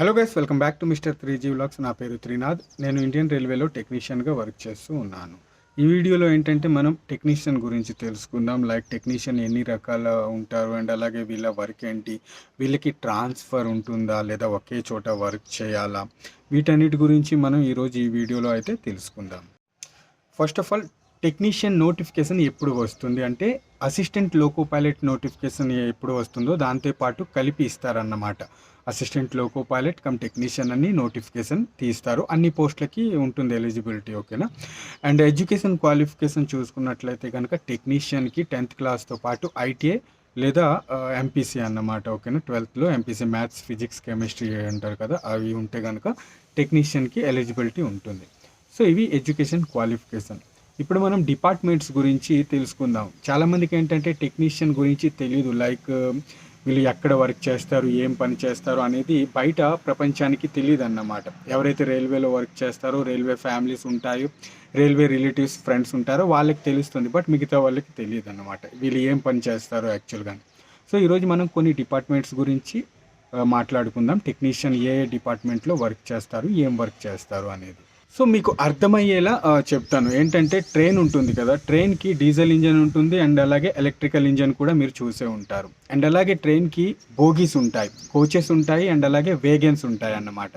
Hello guys welcome back to mister three G vlogs నా పేరు త్రినాథ్. నేను ఇండియన్ రైల్వేలో టెక్నీషియన్గా వర్క్ చేస్తూ ఉన్నాను. ఈ వీడియోలో ఏంటంటే మనం టెక్నీషియన్ గురించి తెలుసుకుందాం. లైక్ టెక్నీషియన్ ఎన్ని రకాల ఉంటారు అండ్ అలాగే వీళ్ళ వర్క్ ఏంటి? వీళ్ళకి ట్రాన్స్ఫర్ ఉంటుందా? లేదా ఒకే చోట వర్క్ చేయాలా? వీటన్నిటి గురించి మనం ఈరోజు ఈ వీడియోలో అయితే తెలుసుకుందాం. First of all technician notification ఎప్పుడు వస్తుంది? అంటే అసిస్టెంట్ లోకో పైలట్ నోటిఫికేషన్ ఎప్పుడు వస్తుందో దాంతోపాటు కలిపి ఇస్తారన్నమాట. Assistant loco pilot cum technician అని నోటిఫికేషన్ తీస్తారు. అన్ని పోస్టులకి ఉంటుంది ఎలిజిబిలిటీ ఓకేనా? అండ్ ఎడ్యుకేషన్ క్వాలిఫికేషన్ చూసుకున్నట్లయితే కనుక టెక్నీషియన్కి టెన్త్ క్లాస్తో పాటు ఐటీఐ లేదా ఎంపీసీ అన్నమాట ఓకేనా? ట్వెల్త్లో ఎంపీసీ మ్యాథ్స్ ఫిజిక్స్ కెమిస్ట్రీ అంటారు కదా? అవి ఉంటే కనుక టెక్నీషియన్కి ఎలిజిబిలిటీ ఉంటుంది. సో ఇవి ఎడ్యుకేషన్ క్వాలిఫికేషన్. ఇప్పుడు మనం డిపార్ట్మెంట్స్ గురించి తెలుసుకుందాం. చాలామందికి ఏంటంటే టెక్నీషియన్ గురించి తెలియదు లైక్ వీళ్ళు ఎక్కడ వర్క్ చేస్తారు ఏం పని చేస్తారు అనేది బయట ప్రపంచానికి తెలియదు అన్నమాట ఎవరైతే రైల్వేలో వర్క్ చేస్తారో రైల్వే ఫ్యామిలీస్ ఉంటాయో రైల్వే రిలేటివ్స్ ఫ్రెండ్స్ ఉంటారో వాళ్ళకి తెలుస్తుంది. బట్ మిగతా వాళ్ళకి తెలియదు అన్నమాట వీళ్ళు ఏం పని చేస్తారో యాక్చువల్గా. సో ఈరోజు మనం కొన్ని డిపార్ట్మెంట్స్ గురించి మాట్లాడుకుందాం. టెక్నీషియన్ ఏ ఏ డిపార్ట్మెంట్లో వర్క్ చేస్తారు ఏం వర్క్ చేస్తారు అనేది. సో మీకు అర్థమయ్యేలా చెప్తాను. ఏంటంటే ట్రైన్ ఉంటుంది కదా ట్రైన్కి డీజిల్ ఇంజన్ ఉంటుంది అండ్ అలాగే ఎలక్ట్రికల్ ఇంజన్ కూడా మీరు చూసే ఉంటారు. అండ్ అలాగే ట్రైన్కి బోగీస్ ఉంటాయి కోచెస్ ఉంటాయి అండ్ అలాగే వేగన్స్ ఉంటాయి అన్నమాట.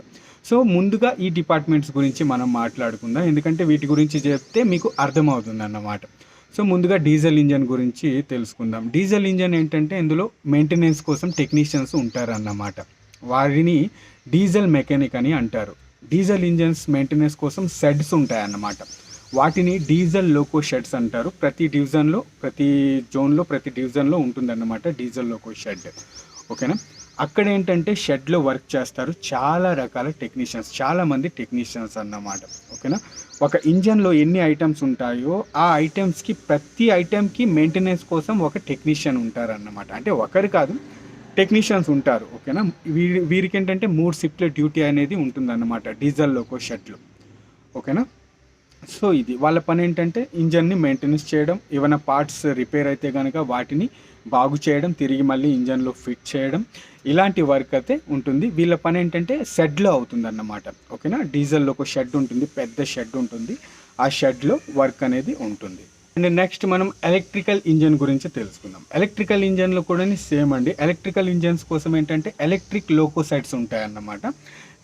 సో ముందుగా ఈ డిపార్ట్మెంట్స్ గురించి మనం మాట్లాడుకుందాం. ఎందుకంటే వీటి గురించి చెప్తే మీకు అర్థమవుతుంది అన్నమాట. సో ముందుగా డీజిల్ ఇంజన్ గురించి తెలుసుకుందాం. డీజిల్ ఇంజన్ ఏంటంటే ఇందులో మెయింటెనెన్స్ కోసం టెక్నీషియన్స్ ఉంటారన్నమాట. వారిని డీజిల్ మెకానిక్ అని అంటారు. డీజిల్ ఇంజన్స్ మెయింటెనెన్స్ కోసం షెడ్స్ ఉంటాయన్నమాట. వాటిని డీజిల్ లోకో షెడ్స్ అంటారు. ప్రతి డివిజన్లో ప్రతి జోన్లో ప్రతి డివిజన్లో ఉంటుందన్నమాట డీజిల్ లోకో షెడ్. ఓకేనా? అక్కడ ఏంటంటే షెడ్లో వర్క్ చేస్తారు. చాలా రకాల టెక్నీషియన్స్ చాలామంది టెక్నీషియన్స్ అన్నమాట. ఓకేనా? ఒక ఇంజన్లో ఎన్ని ఐటమ్స్ ఉంటాయో ఆ ఐటమ్స్కి ప్రతి ఐటమ్కి మెయింటెనెన్స్ కోసం ఒక టెక్నీషియన్ ఉంటారన్నమాట. అంటే ఒకరు కాదు టెక్నీషియన్స్ ఉంటారు ఓకేనా? వీరి వీరికి ఏంటంటే మూడు షిఫ్ట్ల డ్యూటీ అనేది ఉంటుందన్నమాట డీజిల్ లోకో షెడ్లు ఓకేనా? సో ఇది వాళ్ళ పని ఏంటంటే ఇంజన్ని మెయింటెనెన్స్ చేయడం ఏమైనా పార్ట్స్ రిపేర్ అయితే కనుక వాటిని బాగు చేయడం తిరిగి మళ్ళీ ఇంజన్లో ఫిట్ చేయడం ఇలాంటి వర్క్ అయితే ఉంటుంది. వీళ్ళ పని ఏంటంటే షెడ్లో అవుతుంది అన్నమాట ఓకేనా? డీజిల్లో ఒక షెడ్ ఉంటుంది పెద్ద షెడ్ ఉంటుంది ఆ షెడ్లో వర్క్ అనేది ఉంటుంది. అండ్ నెక్స్ట్ మనం ఎలక్ట్రికల్ ఇంజన్ గురించి తెలుసుకుందాం. ఎలక్ట్రికల్ ఇంజన్లో కూడా సేమ్ అండి. ఎలక్ట్రికల్ ఇంజన్స్ కోసం ఏంటంటే ఎలక్ట్రిక్ లోకోసైట్స్ ఉంటాయన్నమాట.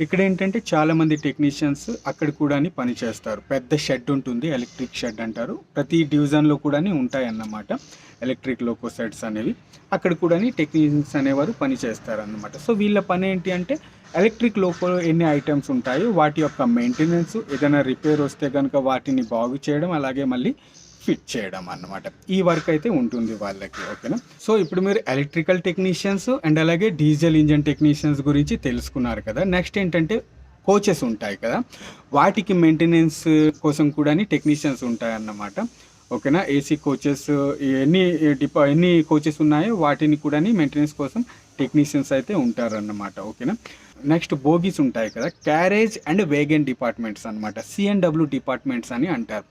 ఇక్కడ ఏంటంటే చాలామంది టెక్నీషియన్స్ అక్కడ కూడా పని చేస్తారు. పెద్ద షెడ్ ఉంటుంది ఎలక్ట్రిక్ షెడ్ అంటారు. ప్రతి డివిజన్లో కూడా ఉంటాయన్నమాట ఎలక్ట్రిక్ లోకోసైట్స్ అనేవి. అక్కడ కూడా టెక్నీషియన్స్ అనేవారు పనిచేస్తారు అన్నమాట సో వీళ్ళ పని ఏంటి అంటే ఎలక్ట్రిక్ లోకో ఎన్ని ఐటమ్స్ ఉంటాయో వాటి యొక్క మెయింటెనెన్స్ ఏదైనా రిపేర్ వస్తే కనుక వాటిని బాగు చేయడం అలాగే మళ్ళీ ఫిట్ చేయడం అన్నమాట. ఈ వర్క్ అయితే ఉంటుంది వాళ్ళకి ఓకేనా? సో ఇప్పుడు మీరు ఎలక్ట్రికల్ టెక్నీషియన్స్ అండ్ అలాగే డీజిల్ ఇంజన్ టెక్నీషియన్స్ గురించి తెలుసుకున్నారు కదా. నెక్స్ట్ ఏంటంటే కోచెస్ ఉంటాయి కదా. వాటికి మెయింటెనెన్స్ కోసం కూడా టెక్నీషియన్స్ ఉంటాయి అన్నమాట. ఓకేనా? ఏసీ కోచెస్ ఎన్ని డిపా ఎన్ని కోచెస్ ఉన్నాయో వాటిని కూడా మెయింటెనెన్స్ కోసం టెక్నీషియన్స్ అయితే ఉంటారన్నమాట ఓకేనా? నెక్స్ట్ బోగీస్ ఉంటాయి కదా. క్యారేజ్ అండ్ వేగన్ డిపార్ట్మెంట్స్ అనమాట సిఎన్డబ్ల్యూ డిపార్ట్మెంట్స్ అని అంటారు.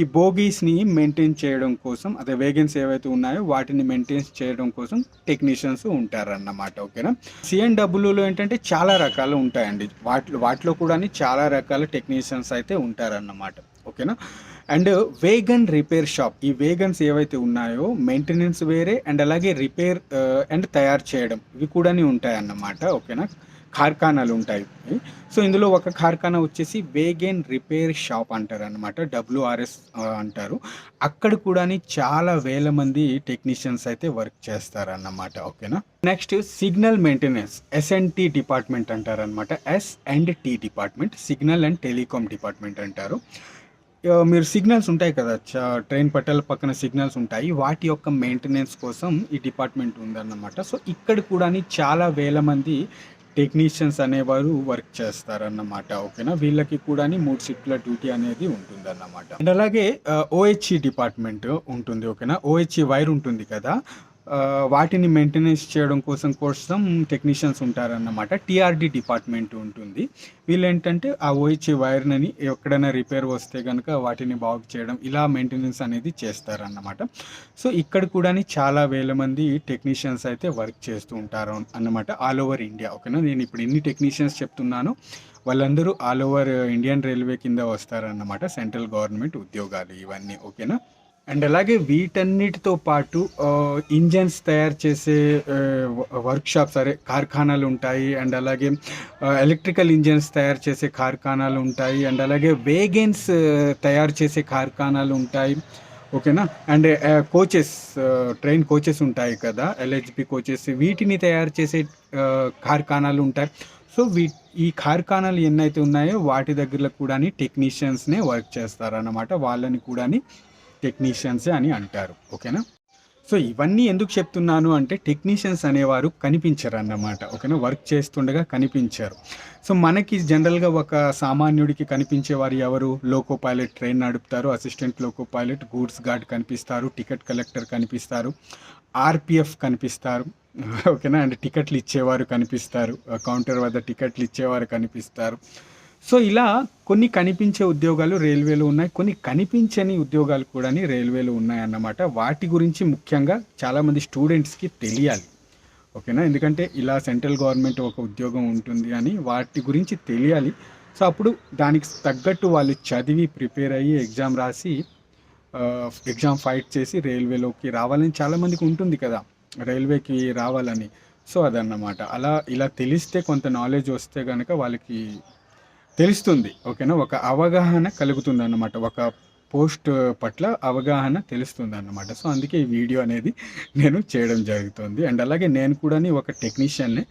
ఈ బోగీస్ని మెయింటైన్ చేయడం కోసం అదే వేగన్స్ ఏవైతే ఉన్నాయో వాటిని మెయింటైన్ చేయడం కోసం టెక్నీషియన్స్ ఉంటారన్నమాట ఓకేనా? సిఎన్డబ్ల్యూలో ఏంటంటే చాలా రకాలు ఉంటాయండి. వాటిలో వాటిలో కూడా చాలా రకాల టెక్నీషియన్స్ అయితే ఉంటారన్నమాట ఓకేనా? అండ్ వేగన్ రిపేర్ షాప్ ఈ వేగన్స్ ఏవైతే ఉన్నాయో మెయింటెనెన్స్ వేరే అండ్ అలాగే రిపేర్ అండ్ తయారు చేయడం ఇవి కూడా ఉంటాయన్నమాట ఓకేనా? కార్ఖానాలు ఉంటాయి. సో ఇందులో ఒక కార్ఖానా వచ్చేసి వేగేన్ రిపేర్ షాప్ అంటారు అనమాట డబ్ల్యూఆర్ఎస్ అంటారు. అక్కడ కూడా చాలా వేల మంది టెక్నీషియన్స్ అయితే వర్క్ చేస్తారన్నమాట. ఓకేనా? Next signal maintenance SNT department అంటారు అనమాట S and T department signal and telecom department అంటారు. మీరు సిగ్నల్స్ ఉంటాయి కదా చ- ట్రైన్ పట్టాల పక్కన సిగ్నల్స్ ఉంటాయి. వాటి యొక్క మెయింటెనెన్స్ కోసం ఈ డిపార్ట్మెంట్ ఉందన్నమాట. సో ఇక్కడ కూడా చాలా వేల మంది టెక్నీషియన్స్ అనేవారు వర్క్ చేస్తారన్నమాట ఓకేనా? వీళ్ళకి కూడా మూడు షిఫ్ట్ల డ్యూటీ అనేది ఉంటుందన్నమాట. అండ్ అలాగే ఓహెచ్ఈ డిపార్ట్మెంట్ ఉంటుంది ఓకేనా? ఓహెచ్ఈ వైర్ ఉంటుంది కదా? వాటిని మెయింటెనెన్స్ చేయడం కోసం కోసం టెక్నీషియన్స్ ఉంటారన్నమాట. టీఆర్డీ డిపార్ట్మెంట్ ఉంటుంది. వీళ్ళు ఏంటంటే ఆ ఓహెచ్ఏ వైర్ని ఎక్కడైనా రిపేర్ వస్తే కనుక వాటిని బాగు చేయడం ఇలా మెయింటెనెన్స్ అనేది చేస్తారన్నమాట. సో ఇక్కడ కూడా చాలా వేల మంది టెక్నీషియన్స్ అయితే వర్క్ చేస్తూ ఉంటారు అన్నమాట ఆల్ ఓవర్ ఇండియా. ఓకేనా? నేను ఇప్పుడు ఎన్ని టెక్నీషియన్స్ చెప్తున్నానో వాళ్ళందరూ ఆల్ ఓవర్ ఇండియన్ రైల్వే కింద వస్తారన్నమాట. సెంట్రల్ గవర్నమెంట్ ఉద్యోగాలు ఇవన్నీ. ఓకేనా? అండ్ అలాగే వీటన్నిటితో పాటు ఇంజన్స్ తయారు చేసే వర్క్షాప్స్ అరే కార్ఖానాలు ఉంటాయి. అండ్ అలాగే ఎలక్ట్రికల్ ఇంజన్స్ తయారు చేసే కార్ఖానాలు ఉంటాయి. అండ్ అలాగే వేగన్స్ తయారు చేసే కార్ఖానాలు ఉంటాయి. ఓకేనా? అండ్ కోచెస్ ట్రైన్ కోచెస్ ఉంటాయి కదా? LHB coaches. వీటిని తయారు చేసే కార్ఖానాలు ఉంటాయి. సో వీ ఈ కార్ఖానాలు ఎన్నైతే ఉన్నాయో వాటి దగ్గరలో కూడా టెక్నీషియన్స్నే వర్క్ చేస్తారన్నమాట. వాళ్ళని కూడా టెక్నీషియన్సే అని అంటారు ఓకేనా? సో ఇవన్నీ ఎందుకు చెప్తున్నాను అంటే టెక్నీషియన్స్ అనేవారు కనిపించరు అన్నమాట ఓకేనా? వర్క్ చేస్తుండగా కనిపించారు. సో మనకి జనరల్గా ఒక సామాన్యుడికి కనిపించేవారు ఎవరు? లోకో పైలట్ ట్రైన్ నడుపుతారు assistant loco pilot goods guard కనిపిస్తారు టికెట్ కలెక్టర్ కనిపిస్తారు ఆర్పిఎఫ్ కనిపిస్తారు ఓకేనా? అండ్ టికెట్లు ఇచ్చేవారు కనిపిస్తారు కౌంటర్ వద్ద టికెట్లు ఇచ్చేవారు కనిపిస్తారు. సో ఇలా కొన్ని కనిపించే ఉద్యోగాలు రైల్వేలో ఉన్నాయి. కొన్ని కనిపించని ఉద్యోగాలు కూడా రైల్వేలో ఉన్నాయి అన్నమాట వాటి గురించి ముఖ్యంగా చాలామంది స్టూడెంట్స్కి తెలియాలి. ఓకేనా? ఎందుకంటే ఇలా సెంట్రల్ గవర్నమెంట్ ఒక ఉద్యోగం ఉంటుంది అని వాటి గురించి తెలియాలి. సో అప్పుడు దానికి తగ్గట్టు వాళ్ళు చదివి ప్రిపేర్ అయ్యి ఎగ్జామ్ రాసి ఎగ్జామ్ ఫైట్ చేసి రైల్వేలోకి రావాలని చాలామందికి ఉంటుంది కదా. రైల్వేకి రావాలని. సో అదన్నమాట. అలా ఇలా తెలిస్తే కొంత నాలెడ్జ్ వస్తే కనుక వాళ్ళకి తెలుస్తుంది ఓకేనా? ఒక అవగాహన కలుగుతుంది అన్నమాట ఒక పోస్ట్ పట్ల అవగాహన తెలుస్తుంది అన్నమాట సో అందుకే ఈ వీడియో అనేది నేను చేయడం జరుగుతుంది. అండ్ అలాగే నేను కూడా ఒక టెక్నీషియన్ని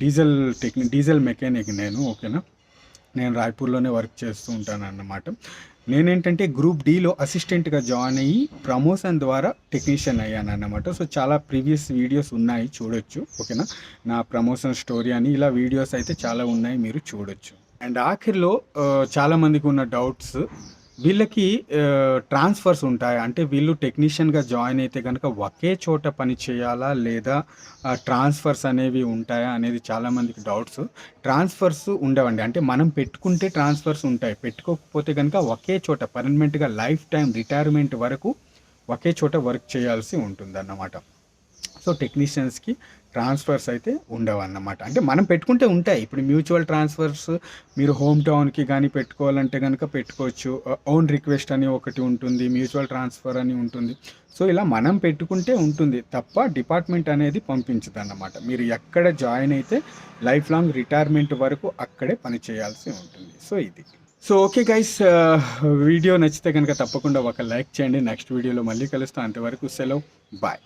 డీజిల్ టెక్ని డీజిల్ మెకానిక్ నేను ఓకేనా? నేను రాయ్పూర్లోనే వర్క్ చేస్తూ ఉంటాను అన్నమాట నేనేంటంటే గ్రూప్ డీలో అసిస్టెంట్గా జాయిన్ అయ్యి ప్రమోషన్ ద్వారా టెక్నీషియన్ అయ్యాను అన్నమాట సో చాలా ప్రీవియస్ వీడియోస్ ఉన్నాయి చూడొచ్చు ఓకేనా? నా ప్రమోషన్ స్టోరీ అని ఇలా వీడియోస్ అయితే చాలా ఉన్నాయి మీరు చూడొచ్చు. అండ్ ఆఖరిలో చాలామందికి ఉన్న డౌట్స్. వీళ్ళకి ట్రాన్స్ఫర్స్ ఉంటాయి? అంటే వీళ్ళు టెక్నీషియన్గా జాయిన్ అయితే కనుక ఒకే చోట పని చేయాలా? లేదా ట్రాన్స్ఫర్స్ అనేవి ఉంటాయా? అనేది చాలామందికి డౌట్స్. ట్రాన్స్ఫర్స్ ఉండవండి. అంటే మనం పెట్టుకుంటే ట్రాన్స్ఫర్స్ ఉంటాయి. పెట్టుకోకపోతే కనుక ఒకే చోట పర్మనెంట్గా లైఫ్ టైం రిటైర్మెంట్ వరకు ఒకే చోట వర్క్ చేయాల్సి ఉంటుంది అన్నమాట సో టెక్నీషియన్స్కి ట్రాన్స్ఫర్స్ అయితే ఉండవు అన్నమాట అంటే మనం పెట్టుకుంటే ఉంటాయి. ఇప్పుడు మ్యూచువల్ ట్రాన్స్ఫర్స్ మీరు హోమ్ టౌన్కి కానీ పెట్టుకోవాలంటే కనుక పెట్టుకోవచ్చు. ఓన్ రిక్వెస్ట్ అని ఒకటి ఉంటుంది. మ్యూచువల్ ట్రాన్స్ఫర్ అని ఉంటుంది. సో ఇలా మనం పెట్టుకుంటే ఉంటుంది తప్ప డిపార్ట్మెంట్ అనేది పంపించదు అన్నమాట మీరు ఎక్కడ జాయిన్ అయితే లైఫ్ లాంగ్ రిటైర్మెంట్ వరకు అక్కడే పని చేయాల్సి ఉంటుంది. సో ఇది. సో ఓకే గైస్ వీడియో నచ్చితే కనుక తప్పకుండా ఒక లైక్ చేయండి. నెక్స్ట్ వీడియోలో మళ్ళీ కలుస్తాను అంతవరకు సెలవు. బాయ్.